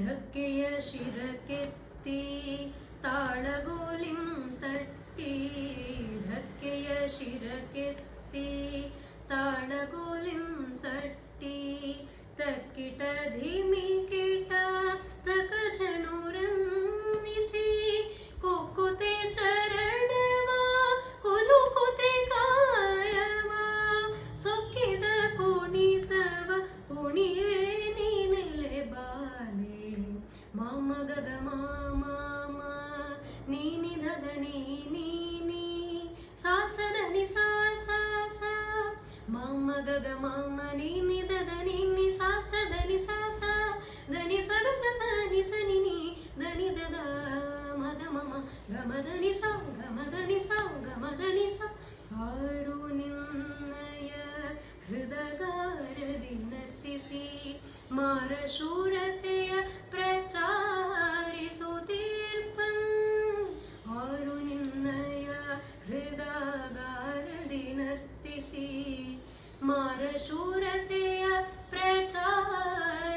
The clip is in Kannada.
ಢಕ್ಕೆಯ ಶಿರಕೆತ್ತಿ ತಾಳಗೋಲಿಂ ತಟ್ಟಿ ಢಕ್ಕೆಯ ಶಿರಕೆತ್ತಿ ತಾಳಗೋಲಿಂ ನೀನಿ ಧನಿ ನೀನಿ ಸಾಸನಿ ಸಾ ಸಾ ಸಾ ಮಮ್ಮ ಗಗ ಮಮ್ಮ ನೀನಿ ದದ ನಿನ್ನಿ ಸಾಸ. ಧನಿ ಸಾ ಸಾ ಧನಿ ಸರ ಸ ನಿ, ಸ ನಿನಿ ಧನಿ ಹೃದಗಾರದಿ ನರ್ತಿಸಿ, ಮಾರ ಶೂರತೆಯ नर्तिसि मारशूरतया प्रचार।